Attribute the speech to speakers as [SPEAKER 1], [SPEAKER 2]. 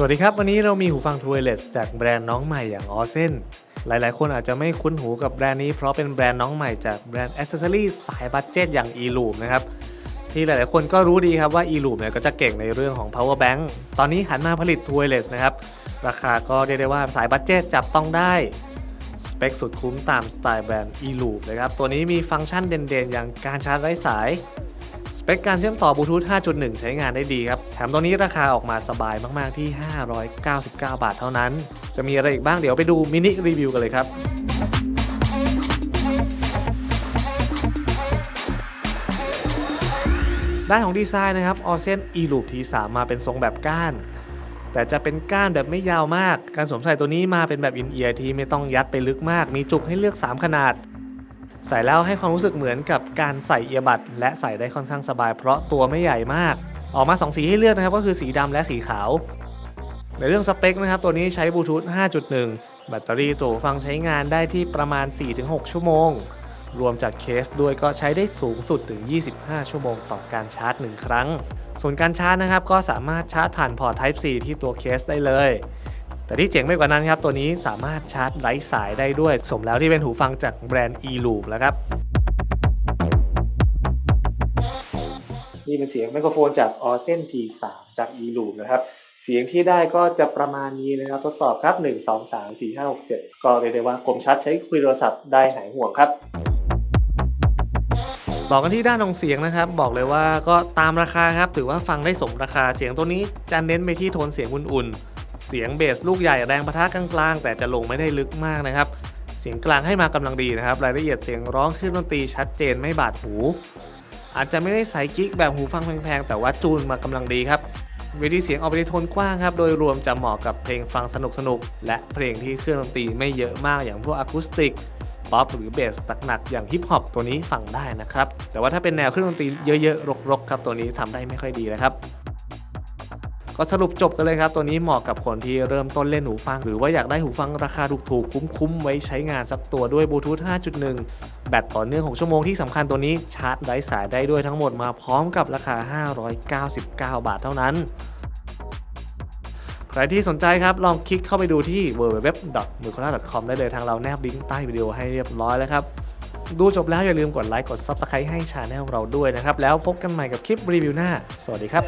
[SPEAKER 1] สวัสดีครับ วันนี้เรามีหูฟัง t w i r e l e s s จากแบรนด์น้องใหม่อย่าง o s e n หลายๆ คนอาจจะไม่คุ้นหูกับแบรนด์นี้เพราะเป็นแบรนด์น้องใหม่จากแบรนด์อ c เซ s ซอรี่สายบัตเจ็ตอย่าง eLoop นะครับ ที่หลายๆ คนก็รู้ดีครับว่า eLoop เนี่ยก็จะเก่งในเรื่องของ power bank ตอนนี้หันมาผลิต t w i r e l e s s นะครับ ราคาก็เรียกได้ว่าสายบัตเจ็ตจับต้องได้ สเปคสุดคุ้มตามสไตล์แบรนด์ eLoop นะครับ ตัวนี้มีฟังก์ชันเด่นๆ อย่างการชาร์จไร้สาย สเปคการเชื่อมต่อบลูทูธ 5.1 ใช้งานได้ดีครับ แถมตัวนี้ราคาออกมาสบายมากๆที่ 599 บาทเท่านั้น จะมีอะไรอีกบ้างเดี๋ยวไปดูมินิรีวิวกันเลยครับด้านของดีไซน์นะครับออเซน e-loop T3 มาเป็นทรงแบบก้าน แต่จะเป็นก้านแบบไม่ยาวมาก การสวมใส่ตัวนี้มาเป็นแบบอินเอียร์ที่ไม่ต้องยัดไปลึกมาก มีจุกให้เลือก 3 ขนาด ใส่แล้วให้ความรู้สึกเหมือนกับการใส่เอียบัดและใส่ได้ค่อนข้างสบาย เพราะตัวไม่ใหญ่มาก ออกมา 2 สีให้เลือกนะครับก็คือสีดำและสีขาว ในเรื่องสเปคนะครับตัวนี้ใช้บลูทูธ 5.1 แบตเตอรี่ตัวฟังใช้งานได้ที่ประมาณ 4-6 ชั่วโมง รวมจากเคสด้วยก็ใช้ได้สูงสุดถึง 25 ชั่วโมงต่อการชาร์จ 1 ครั้ง ส่วนการชาร์จนะครับก็สามารถชาร์จผ่านพอร์ต Type C ที่ตัวเคสได้เลย แต่ที่เจ๋งไปกว่านั้นครับตัวนี้สามารถชาร์จไร้สายได้ด้วย สมแล้วที่เป็นหูฟังจากแบรนด์ eLoop แล้วครับนี่เป็นเสียงไมโครโฟนจาก o s e n T3 จาก eLoop นะครับ เสียงที่ได้ก็จะประมาณนี้นะครับ ทดสอบครับ 1 2 3 4 5 6 7 ก็เรียกได้ว่าคมชัดใช้คุยโทรศัพท์ได้หายห่วงครับต่อกันที่ด้านของเสียงนะครับ บอกเลยว่าก็ตามราคาครับ ถือว่าฟังได้สมราคาเสียงตัวนี้จะเน้นไปที่โทนเสียงอุ่นๆ เสียงเบสลูกใหญ่แรงปะทะกลางๆ แต่จะลงไม่ได้ลึกมากนะครับ เสียงกลางให้มากำลังดีนะครับ รายละเอียดเสียงร้องขึ้นดนตรีชัดเจนไม่บาดหู อาจจะไม่ได้ใส่กิ๊กแบบหูฟังแพงๆแต่ว่าจูนมากำลังดีครับเวทีเสียงออกไปในโทนกว้างครับ โดยรวมจะเหมาะกับเพลงฟังสนุกๆและเพลงที่เครื่องดนตรีไม่เยอะมากอย่างพวกอะคูสติกป๊อปหรือเบสหนักๆอย่างฮิปฮอปตัวนี้ฟังได้นะครับ แต่ว่าถ้าเป็นแนวเครื่องดนตรีเยอะๆรกๆครับตัวนี้ทำได้ไม่ค่อยดีนะครับ ก็สรุปจบกันเลยครับ ตัวนี้เหมาะกับคนที่เริ่มต้นเล่นหูฟัง หรือว่าอยากได้หูฟังราคาถูกๆ คุ้มๆ ไว้ใช้งานสักตัวด้วยบลูทูธ 5.1 แบตต่อเนื่อง 6 ชั่วโมงที่สำคัญตัวนี้ชาร์จไร้สายได้ด้วยทั้งหมดมาพร้อมกับราคา 599 บาทเท่านั้นใครที่สนใจครับ ลองคลิกเข้าไปดูที่ www.mukola.com ได้เลยทางเราแนบลิงก์ใต้วิดีโอให้เรียบร้อยแล้วครับ ดูจบแล้วอย่าลืมกดไลค์กด Subscribe ให้ชาแนลเราด้วยนะครับ แล้วพบกันใหม่กับคลิปรีวิวหน้า สวัสดีครับ